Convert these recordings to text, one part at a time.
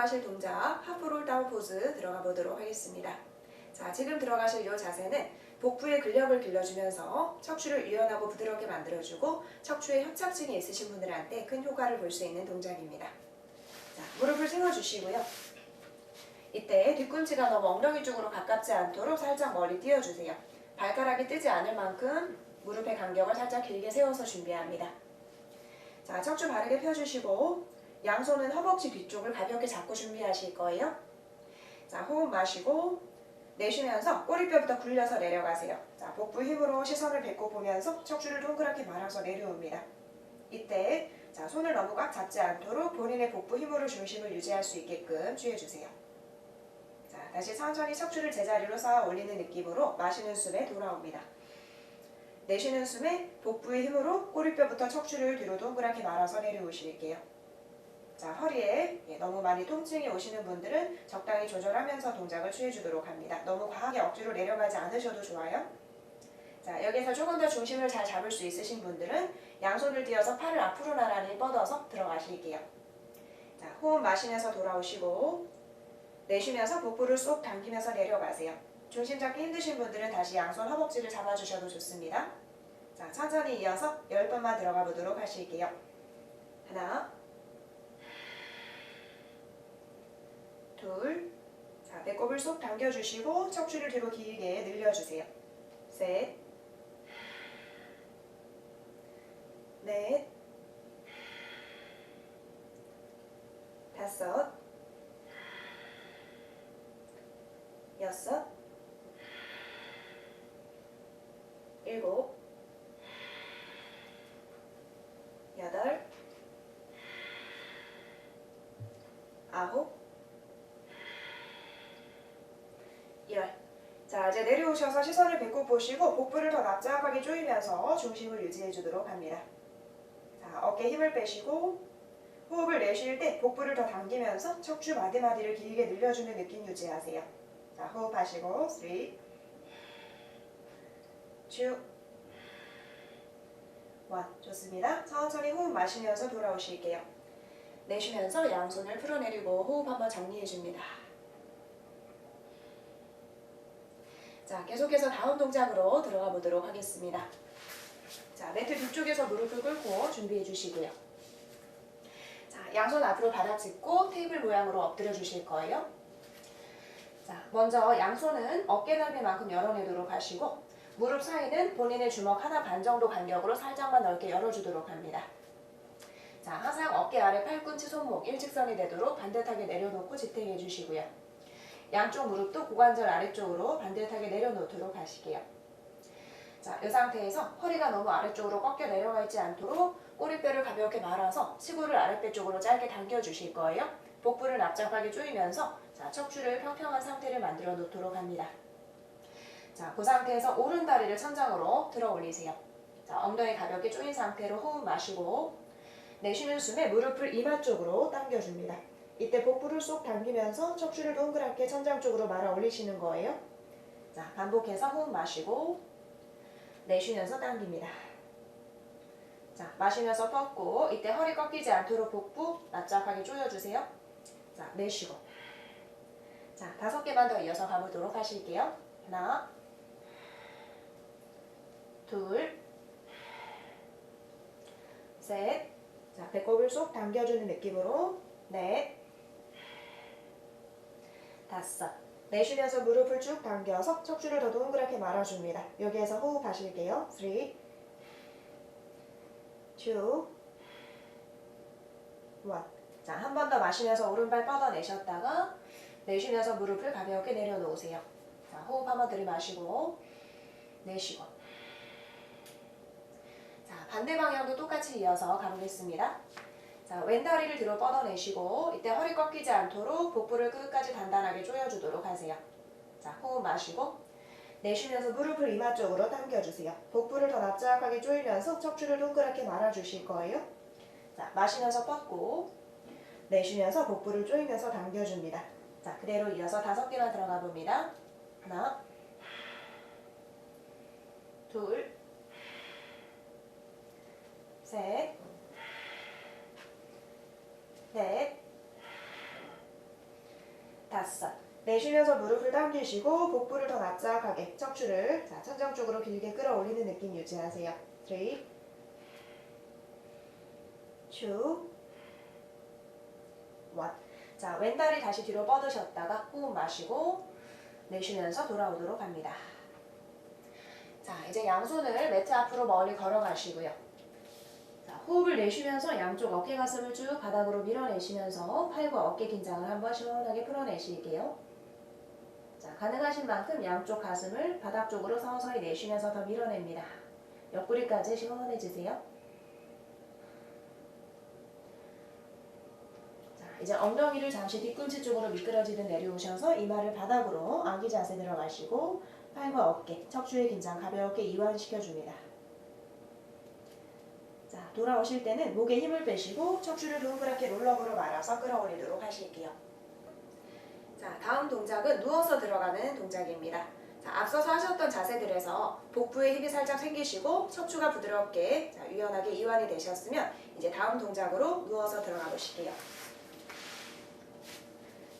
들어가실 동작 하프롤 다운 포즈 들어가 보도록 하겠습니다. 자, 지금 들어가실 이 자세는 복부의 근력을 길러주면서 척추를 유연하고 부드럽게 만들어주고 척추에 협착증이 있으신 분들한테 큰 효과를 볼 수 있는 동작입니다. 자, 무릎을 세워주시고요. 이때 뒤꿈치가 너무 엉덩이 쪽으로 가깝지 않도록 살짝 멀리 띄워주세요. 발가락이 뜨지 않을 만큼 무릎의 간격을 살짝 길게 세워서 준비합니다. 자, 척추 바르게 펴주시고 양손은 허벅지 뒤쪽을 가볍게 잡고 준비하실 거예요. 자, 호흡 마시고 내쉬면서 꼬리뼈부터 굴려서 내려가세요. 자, 복부 힘으로 시선을 뱉고 보면서 척추를 동그랗게 말아서 내려옵니다. 이때 자, 손을 너무 꽉 잡지 않도록 본인의 복부 힘으로 중심을 유지할 수 있게끔 주의해주세요. 자, 다시 천천히 척추를 제자리로 쌓아 올리는 느낌으로 마시는 숨에 돌아옵니다. 내쉬는 숨에 복부의 힘으로 꼬리뼈부터 척추를 뒤로 동그랗게 말아서 내려오실게요. 자, 허리에 예, 너무 많이 통증이 오시는 분들은 적당히 조절하면서 동작을 취해 주도록 합니다. 너무 과하게 억지로 내려가지 않으셔도 좋아요. 자, 여기서 조금 더 중심을 잘 잡을 수 있으신 분들은 양손을 띄어서 팔을 앞으로 나란히 뻗어서 들어가실게요. 자, 호흡 마시면서 돌아오시고 내쉬면서 복부를 쏙 당기면서 내려가세요. 중심 잡기 힘드신 분들은 다시 양손 허벅지를 잡아주셔도 좋습니다. 자, 천천히 이어서 10번만 들어가 보도록 하실게요. 하나, 둘, 자, 배꼽을 쏙 당겨주시고 척추를 뒤로 길게 늘려주세요. 셋, 넷, 다섯, 여섯, 일곱, 여덟, 아홉, 열. 자, 이제 내려오셔서 시선을 뱉고 보시고 복부를 더 납작하게 조이면서 중심을 유지해 주도록 합니다. 자, 어깨 힘을 빼시고 호흡을 내쉴 때 복부를 더 당기면서 척추 마디마디를 길게 늘려주는 느낌 유지하세요. 자, 호흡하시고 3 2 1 좋습니다. 천천히 호흡 마시면서 돌아오실게요. 내쉬면서 양손을 풀어내리고 호흡 한번 정리해 줍니다. 자, 계속해서 다음 동작으로 들어가 보도록 하겠습니다. 자, 매트 뒤쪽에서 무릎을 꿇고 준비해 주시고요. 자, 양손 앞으로 바닥 짚고 테이블 모양으로 엎드려 주실 거예요. 자, 먼저 양손은 어깨 넓이만큼 열어내도록 하시고 무릎 사이는 본인의 주먹 하나 반 정도 간격으로 살짝만 넓게 열어주도록 합니다. 자, 항상 어깨 아래 팔꿈치 손목 일직선이 되도록 반듯하게 내려놓고 지탱해 주시고요. 양쪽 무릎도 고관절 아래쪽으로 반듯하게 내려놓도록 하실게요. 자, 이 상태에서 허리가 너무 아래쪽으로 꺾여 내려가 있지 않도록 꼬리뼈를 가볍게 말아서 치골을 아랫배 쪽으로 짧게 당겨 주실 거예요. 복부를 납작하게 조이면서 자, 척추를 평평한 상태를 만들어 놓도록 합니다. 자, 그 상태에서 오른 다리를 천장으로 들어 올리세요. 자, 엉덩이 가볍게 조인 상태로 호흡 마시고 내쉬는 숨에 무릎을 이마 쪽으로 당겨줍니다. 이때 복부를 쏙 당기면서 척추를 동그랗게 천장 쪽으로 말아 올리시는 거예요. 자, 반복해서 호흡 마시고 내쉬면서 당깁니다. 자, 마시면서 뻗고 이때 허리 꺾이지 않도록 복부 납작하게 조여주세요. 자, 내쉬고. 자, 다섯 개만 더 이어서 가보도록 하실게요. 하나, 둘, 셋. 자, 배꼽을 쏙 당겨주는 느낌으로 넷, 다섯. 내쉬면서 무릎을 쭉 당겨서 척추를 더 동그랗게 말아줍니다. 여기에서 호흡 하실게요. 3, 2, 1. 자, 한 번 더 마시면서 오른발 뻗어내셨다가 내쉬면서 무릎을 가볍게 내려놓으세요. 자, 호흡 한번 들이마시고 내쉬고. 자, 반대 방향도 똑같이 이어서 가보겠습니다. 자, 왼다리를 뒤로 뻗어내시고 이때 허리 꺾이지 않도록 복부를 끝까지 단단하게 조여주도록 하세요. 자, 호흡 마시고 내쉬면서 무릎을 이마 쪽으로 당겨주세요. 복부를 더 납작하게 조이면서 척추를 동그랗게 말아주실 거예요. 자, 마시면서 뻗고 내쉬면서 복부를 조이면서 당겨줍니다. 자, 그대로 이어서 다섯 개만 들어가 봅니다. 하나, 둘, 셋, 넷, 다섯. 내쉬면서 무릎을 당기시고 복부를 더 납작하게 척추를 자, 천장 쪽으로 길게 끌어올리는 느낌 유지하세요. 3 2 1 자, 왼다리 다시 뒤로 뻗으셨다가 호흡 마시고 내쉬면서 돌아오도록 합니다. 자, 이제 양손을 매트 앞으로 멀리 걸어가시고요. 자, 호흡을 내쉬면서 양쪽 어깨 가슴을 쭉 바닥으로 밀어내시면서 팔과 어깨 긴장을 한번 시원하게 풀어내실게요. 자, 가능하신 만큼 양쪽 가슴을 바닥 쪽으로 서서히 내쉬면서 더 밀어냅니다. 옆구리까지 시원해지세요. 자, 이제 엉덩이를 잠시 뒤꿈치 쪽으로 미끄러지듯 내려오셔서 이마를 바닥으로 아기 자세 들어가시고 팔과 어깨, 척추의 긴장 가볍게 이완시켜줍니다. 자, 돌아오실 때는 목에 힘을 빼시고 척추를 동그랗게 롤러으로 말아서 끌어올리도록 하실게요. 자, 다음 동작은 누워서 들어가는 동작입니다. 자, 앞서서 하셨던 자세들에서 복부에 힘이 살짝 생기시고 척추가 부드럽게 자, 유연하게 이완이 되셨으면 이제 다음 동작으로 누워서 들어가 보실게요.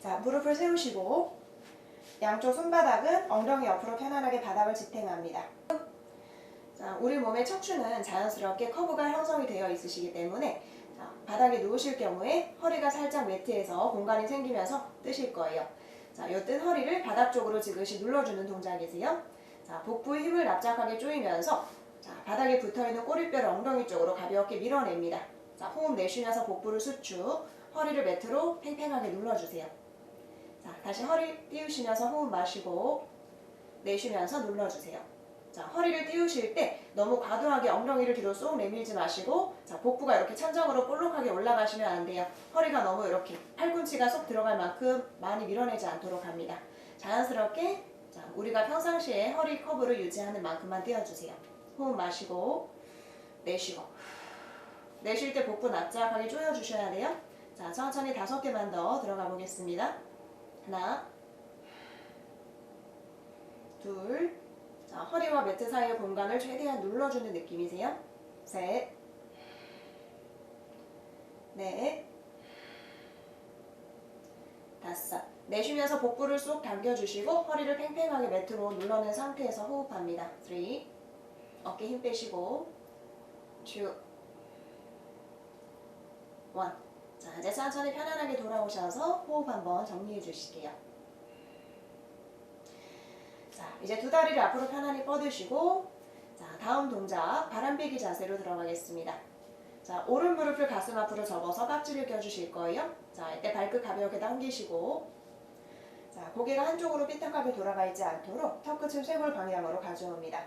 자, 무릎을 세우시고 양쪽 손바닥은 엉덩이 옆으로 편안하게 바닥을 지탱합니다. 자, 우리 몸의 척추는 자연스럽게 커브가 형성이 되어 있으시기 때문에 자, 바닥에 누우실 경우에 허리가 살짝 매트에서 공간이 생기면서 뜨실 거예요. 자, 이뜬 허리를 바닥 쪽으로 지그시 눌러주는 동작이세요. 자, 복부의 힘을 납작하게 조이면서 자, 바닥에 붙어있는 꼬리뼈를 엉덩이 쪽으로 가볍게 밀어냅니다. 자, 호흡 내쉬면서 복부를 수축, 허리를 매트로 팽팽하게 눌러주세요. 자, 다시 허리 띄우시면서 호흡 마시고 내쉬면서 눌러주세요. 자, 허리를 띄우실 때 너무 과도하게 엉덩이를 뒤로 쏙 내밀지 마시고 자, 복부가 이렇게 천장으로 볼록하게 올라가시면 안 돼요. 허리가 너무 이렇게 팔꿈치가 쏙 들어갈 만큼 많이 밀어내지 않도록 합니다. 자연스럽게 자, 우리가 평상시에 허리 커브를 유지하는 만큼만 띄워주세요. 호흡 마시고 내쉬고 내쉴 때 복부 납작하게 조여주셔야 돼요. 자, 천천히 다섯 개만 더 들어가 보겠습니다. 하나, 둘, 자, 허리와 매트 사이의 공간을 최대한 눌러주는 느낌이세요. 셋, 넷, 다섯. 내쉬면서 복부를 쏙 당겨주시고 허리를 팽팽하게 매트로 눌러낸 상태에서 호흡합니다. 3, 어깨 힘 빼시고 2, 1. 자, 이제 천천히 편안하게 돌아오셔서 호흡 한번 정리해 주실게요. 자, 이제 두 다리를 앞으로 편안히 뻗으시고, 자, 다음 동작 바람빼기 자세로 들어가겠습니다. 자, 오른 무릎을 가슴 앞으로 접어서 깍지를 껴주실 거예요. 자, 이때 발끝 가볍게 당기시고, 자, 고개가 한쪽으로 삐딱하게 돌아가 있지 않도록 턱끝을 쇄골 방향으로 가져옵니다.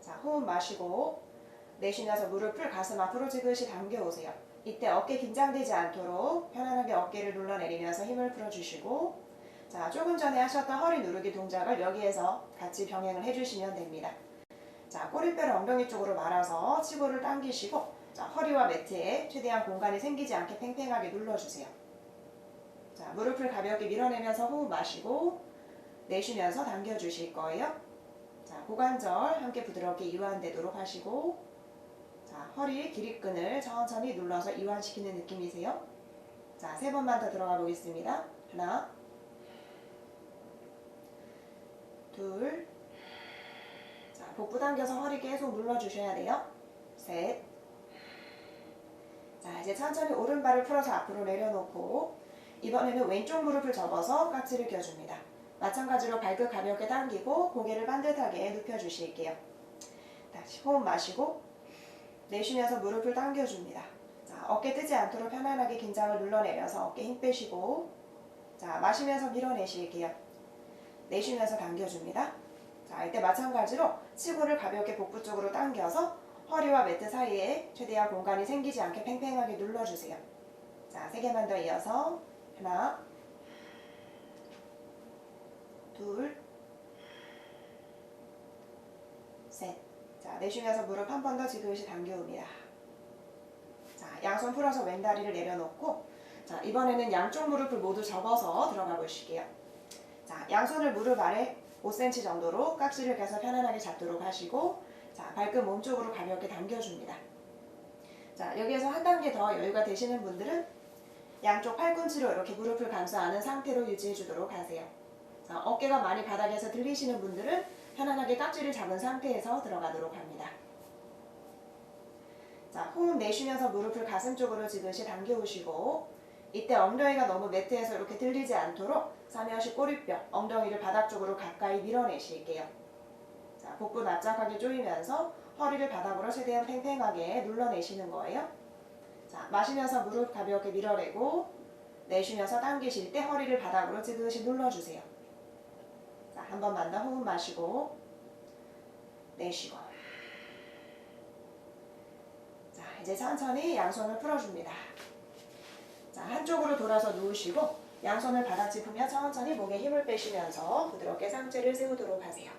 자, 호흡 마시고, 내쉬면서 무릎을 가슴 앞으로 지그시 당겨오세요. 이때 어깨 긴장되지 않도록 편안하게 어깨를 눌러내리면서 힘을 풀어주시고 자 조금 전에 하셨던 허리 누르기 동작을 여기에서 같이 병행을 해주시면 됩니다. 자 꼬리뼈를 엉덩이 쪽으로 말아서 치고를 당기시고 자 허리와 매트에 최대한 공간이 생기지 않게 팽팽하게 눌러주세요. 자 무릎을 가볍게 밀어내면서 호흡 마시고 내쉬면서 당겨주실 거예요. 자 고관절 함께 부드럽게 이완되도록 하시고 자, 허리 기립근을 천천히 눌러서 이완시키는 느낌이세요. 자, 세 번만 더 들어가 보겠습니다. 하나, 둘, 자, 복부 당겨서 허리 계속 눌러주셔야 돼요. 셋, 자, 이제 천천히 오른발을 풀어서 앞으로 내려놓고 이번에는 왼쪽 무릎을 접어서 깍지를 껴줍니다. 마찬가지로 발끝 가볍게 당기고 고개를 반듯하게 눕혀주실게요. 다시 호흡 마시고 내쉬면서 무릎을 당겨줍니다. 자, 어깨 뜨지 않도록 편안하게 긴장을 눌러내면서 어깨 힘 빼시고 자, 마시면서 밀어내실게요. 내쉬면서 당겨줍니다. 자, 이때 마찬가지로 치고를 가볍게 복부 쪽으로 당겨서 허리와 매트 사이에 최대한 공간이 생기지 않게 팽팽하게 눌러주세요. 자, 세 개만 더 이어서 하나, 둘, 셋. 자, 내쉬면서 무릎 한 번 더 지그시 당겨옵니다. 자, 양손 풀어서 왼다리를 내려놓고 자, 이번에는 양쪽 무릎을 모두 접어서 들어가 보실게요. 자, 양손을 무릎 아래 5cm 정도로 깍지를 껴서 편안하게 잡도록 하시고 자, 발끝 몸쪽으로 가볍게 당겨줍니다. 자, 여기에서 한 단계 더 여유가 되시는 분들은 양쪽 팔꿈치로 이렇게 무릎을 감싸 안은 상태로 유지해 주도록 하세요. 자, 어깨가 많이 바닥에서 들리시는 분들은 편안하게 깍지를 잡은 상태에서 들어가도록 합니다. 자, 호흡 내쉬면서 무릎을 가슴 쪽으로 지그시 당겨오시고 이때 엉덩이가 너무 매트에서 이렇게 들리지 않도록 사면시 꼬리뼈, 엉덩이를 바닥 쪽으로 가까이 밀어내실게요. 자, 복부 납작하게 조이면서 허리를 바닥으로 최대한 팽팽하게 눌러내시는 거예요. 자, 마시면서 무릎 가볍게 밀어내고 내쉬면서 당기실 때 허리를 바닥으로 지그시 눌러주세요. 자, 한 번만 더 호흡 마시고 내쉬고 자, 이제 천천히 양손을 풀어줍니다. 자, 한쪽으로 돌아서 누우시고 양손을 바닥 짚으며 천천히 목에 힘을 빼시면서 부드럽게 상체를 세우도록 하세요.